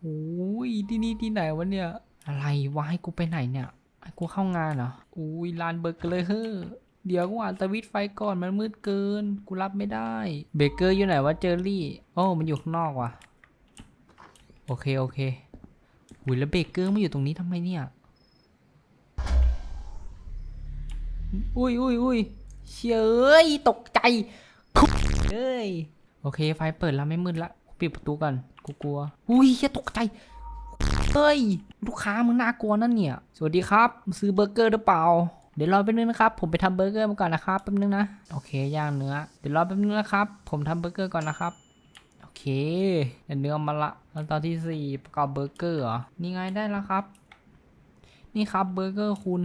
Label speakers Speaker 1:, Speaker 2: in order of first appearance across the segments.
Speaker 1: โอ้ยที่นี่ที่ไหนวะเนี่ย อะไรวะให้กูไปไหนเนี่ยให้กูเข้างานเหรออุ้ยลานเบอร์เกอร์เลยเฮ้อเดี๋ยวกูอ่านสวิตไฟก่อนมันมืดเกิน กูรับไม่ได้ เบเกอร์อยู่ไหนวะเจอรี่โอ้มันอยู่ข้างนอกว่ะ โอเคโอเคอุ้ยแล้วเบเกอร์มาอยู่ตรงนี้ทำไมเนี่ยอุ้ยอุ้ยอุ้ยเชยเอ้ยตกใจเอ้ยโอเคไฟเปิดแล้วไม่มืดละ ปิดประตูก่อนกูกลัว อุ้ยแค่ตกใจเฮ้ย ลูกค้ามึงน่ากลัวนั่นเนี่ย สวัสดีครับ ซื้อเบอร์เกอร์หรือเปล่า เดี๋ยวรอแป๊บนึงนะครับ ผมไปทำเบอร์เกอร์มาก่อนนะครับแป๊บนึงนะ โอเค ย่างเนื้อ เดี๋ยวรอแป๊บนึงนะครับ ผมทำเบอร์เกอร์ก่อนนะครับ โอเคเดี๋ยวเนื้อมาละขั้นตอนที่สี่ประกอบเบอร์เกอร์เหรอ นี่ไงได้แล้วครับ นี่ครับเบอร์เกอร์คุณ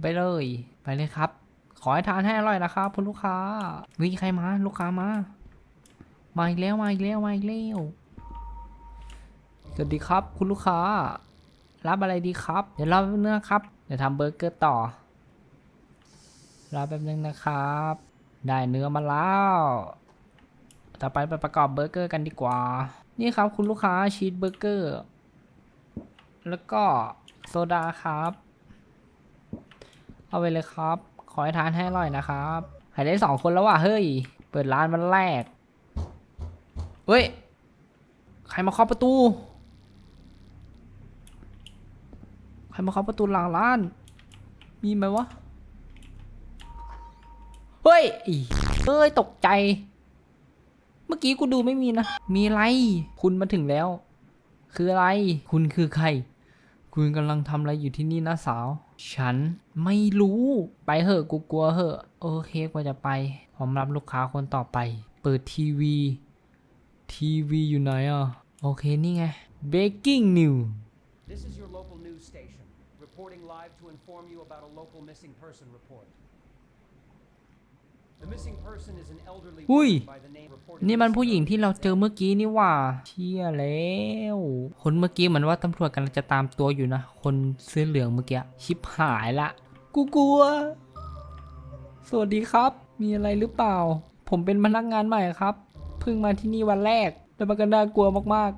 Speaker 1: ไปเลย ไปเลยครับ ขอให้ทานให้อร่อยนะครับคุณลูกค้าวิใครมา ลูกค้ามา มาอีกแล้วมาอีกแล้วมาอีกแล้วสวัสดีครับคุณลูกค้า รับอะไรดีครับ เดี๋ยวรอแป๊บนึงนะครับเดี๋ยวทำเบอร์เกอร์ต่อรอแป๊บนึงนะครับ ได้เนื้อมาแล้ว ต่อไปไปประกอบเบอร์เกอร์กันดีกว่า นี่ครับคุณลูกค้าชีสเบอร์เกอร์ แล้วก็โซดาครับ เอาไปเลยครับ ขอให้ทานให้อร่อยนะครับหายได้สองคนแล้วว่ะเฮ้ย เปิดร้านวันแรก เฮ้ย ใครมาเคาะประตู ใครมาเคาะประตูหลังร้าน มีไหมวะ เฮ้ยเฮ้ย ตกใจ เมื่อกี้กูดูไม่มีนะ มีอะไร คุณมาถึงแล้ว คืออะไร คุณคือใคร คุณกำลังทำอะไรอยู่ที่นี่นะสาว ฉันไม่รู้ ไปเหอะ กูกลัวเหอะ โอเคกว่าจะไป ผมรับลูกค้าคนต่อไป เปิดทีวี ทีวีอยู่ไหนอะ โอเค นี่ไง Breaking News
Speaker 2: This is your local news station, reporting live to inform you about a local missing person report. The missing person is an elderly
Speaker 1: Ui.
Speaker 2: woman by the name reported
Speaker 1: นี่มันผู้หญิง
Speaker 2: missing
Speaker 1: ที่เรา
Speaker 2: earlier
Speaker 1: เจอ
Speaker 2: today.
Speaker 1: เมื่อกี้นี่หว่าเชี่ยแล้ว คนเมื่อกี้เหมือนว่าตำรวจกำลังจะตามตัวอยู่นะ คนเสื้อเหลืองเมื่อกี้ ชิบหายละ กูกลัว สวัสดีครับ มีอะไรหรือเปล่า ผมเป็นพนักงานใหม่ครับ เพิ่งมาที่นี่วันแรกแต่มันก็น่ากลัวมาก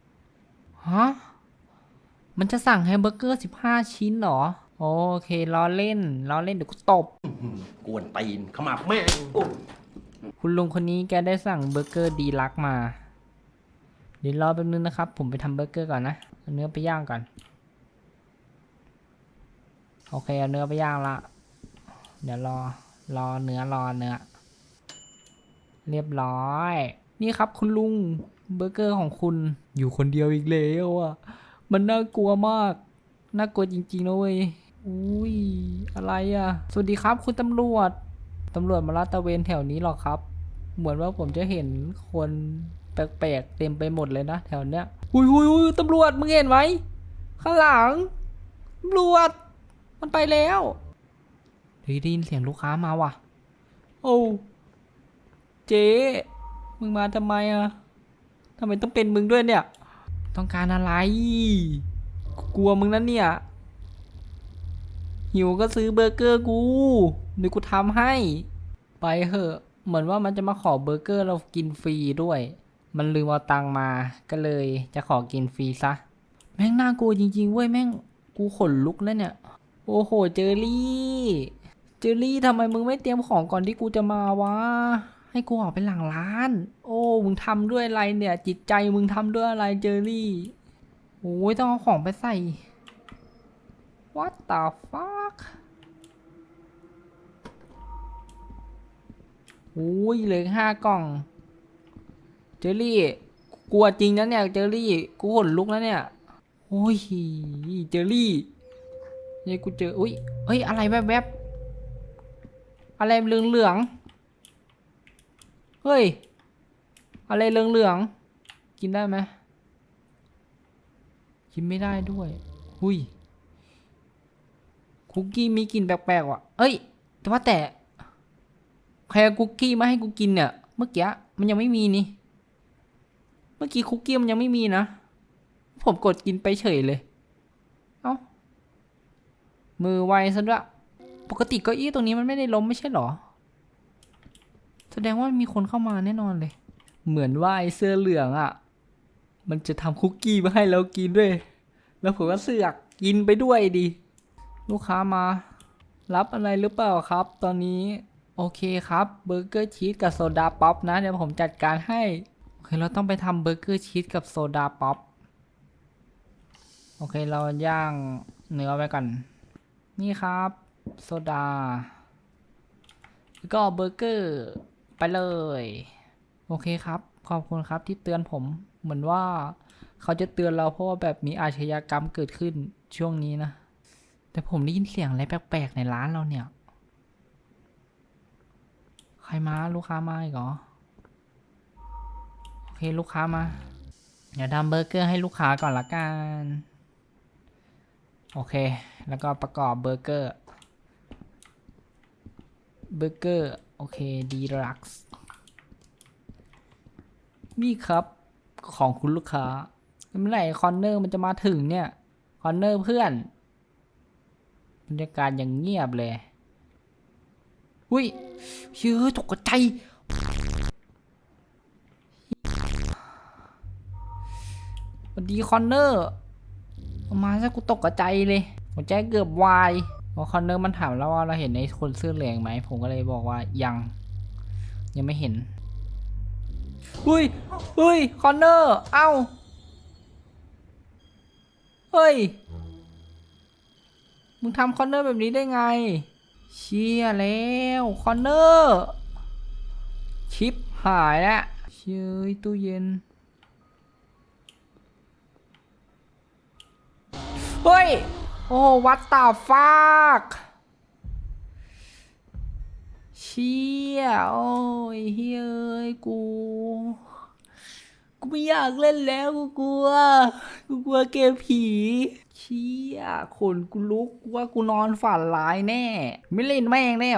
Speaker 1: ๆ ฮะ มันจะสั่งแฮมเบอร์เกอร์15ชิ้นเหรอ โอเคล้อเล่นล้อเล่นเดี๋ยวกูตบ
Speaker 3: กวนตีนขมับแม่งโอ้
Speaker 1: คุณลุงคนนี้แกได้สั่งเบอร์เกอร์ดีลักซ์มา เดี๋ยวรอแป๊บนึงนะครับ ผมไปทำเบอร์เกอร์ก่อนนะเอาเนื้อไปย่างก่อน โอเคเอาเนื้อไปย่างละ เดี๋ยวรอ รอเนื้อรอเนื้อ เรียบร้อย นี่ครับคุณลุงเบอร์เกอร์ของคุณอยู่คนเดียวอีกแล้วอะ มันน่ากลัวมาก น่ากลัวจริงๆนะเว้ยอุ้ยอะไรอะ สวัสดีครับคุณตำรวจ ตำรวจมาลาดตระเวนแถวนี้หรอครับ เหมือนว่าผมจะเห็นคนแปลกๆเต็มไปหมดเลยนะแถวเนี้ยอุ้ยอุ้ยอุ้ยตำรวจมึงเห็นไหมข้างหลังตำรวจ มันไปแล้วได้ยินเสียงลูกค้ามาว่ะ โอ้ เจ๊มึงมาทำไมอะทำไมต้องเป็นมึงด้วยเนี่ย ต้องการอะไร กลัวมึงนะเนี่ย หิวก็ซื้อเบอร์เกอร์กูเดี๋ยวกูทำให้ ไปเหอะ เหมือนว่ามันจะมาขอเบอร์เกอร์เรากินฟรีด้วย มันลืมเอาตังมา ก็เลยจะขอกินฟรีซะ แม่งน่ากลัวจริงๆเว้ยแม่ง กูขนลุกแล้วเนี่ย โอ้โห เจอรี่ เจอรี่ทำไมมึงไม่เตรียมของก่อนที่กูจะมาวะ ให้กูออกไปหลังร้าน โอ้มึงทำด้วยอะไรเนี่ย จิตใจมึงทำด้วยอะไรเจอรี่โอ้ยต้องเอาของไปใส่ What the fuck โอ้ยเหลือห้ากล่อง เจอรี่ กลัวจริงนะเนี่ยเจอรี่ กูขนลุกแล้วเนี่ย โอ้ยเจอรี่เนี่ยกูเจอ อุ้ยเฮ้ย อะไรแวบๆ อะไรเหลืองเหลืองๆ เฮ้ย อะไรเหลืองเหลืองๆกินได้ไหมกินไม่ได้ด้วย หุยคุกกี้มีกลิ่นแปลกๆว่ะ เอ้ย แต่ว่าแต่ใครคุกกี้มาให้กูกินเนี่ย เมื่อกี้มันยังไม่มีนี่ เมื่อกี้คุกกี้มันยังไม่มีนะ ผมกดกินไปเฉยเลย เอ้า มือไวซะด้วย ปกติเก้าอี้ตรงนี้มันไม่ได้ล้มไม่ใช่หรอ แสดงว่ามีคนเข้ามาแน่นอนเลย เหมือนว่าไอ้เสื้อเหลืองอะ่ะ มันจะทำคุกกี้มาให้เรากินด้วย แล้วผมก็เสือกกินไปด้วยดิ ลูกค้ามา รับอะไรหรือเปล่าครับ ตอนนี้ โอเคครับเบอร์เกอร์ชีสกับโซดาป๊อปนะเดี๋ยวผมจัดการให้ โอเคเราต้องไปทำเบอร์เกอร์ชีสกับโซดาป๊อป โอเคเราย่างเนื้อไว้ก่อนนี่ครับ โซดา แล้วก็เบอร์เกอร์ไป เลย โอเคครับ ขอบคุณครับที่เตือนผมเหมือนว่าเขาจะเตือนเราเพราะว่าแบบมีอาชญากรรมเกิดขึ้นช่วงนี้นะ แต่ผมได้ยินเสียงอะไรแปลกๆในร้านเราเนี่ย ใครมาลูกค้ามาอีกเหรอ โอเคลูกค้ามา เดี๋ยวทำเบอร์เกอร์ให้ลูกค้าก่อนละกัน โอเค แล้วก็ประกอบเบอร์เกอร์ เบอร์เกอร์ เคดีลักซ์นี่ครับของคุณลูกค้าเมื่อไหร่คอนเนอร์มันจะมาถึงเนี่ยคอนเนอร์เพื่อนบรรยากาศอย่างเงียบเลยอุ้ยเชื่อตกใจสวัสดีคอนเนอร์เอามาซะกูตกใจเลยหัวใจเกือบวาย เพราะคอนเนอร์มันถามแล้วว่าเราเห็นไอ้คนเสื้อเหลืองไหม ผมก็เลยบอกว่ายัง ยังไม่เห็น อุ้ยอุ้ยคอนเนอร์ เอ้า เฮ้ย มึงทำคอนเนอร์แบบนี้ได้ไง เชี่ยแล้วคอนเนอร์ ชิปหายแล้วเชยตู้เย็น เฮ้ย โอ้วัดตาฟากเชี่ยโอ้ยเฮ้ยเอ้กู กูไม่อยากเล่นแล้วกูกลัว กูกลัวเกมผีเชี่ยขนกูลุกกูว่ากูนอนฝันร้ายแน่ ไม่เล่นแม่งแน่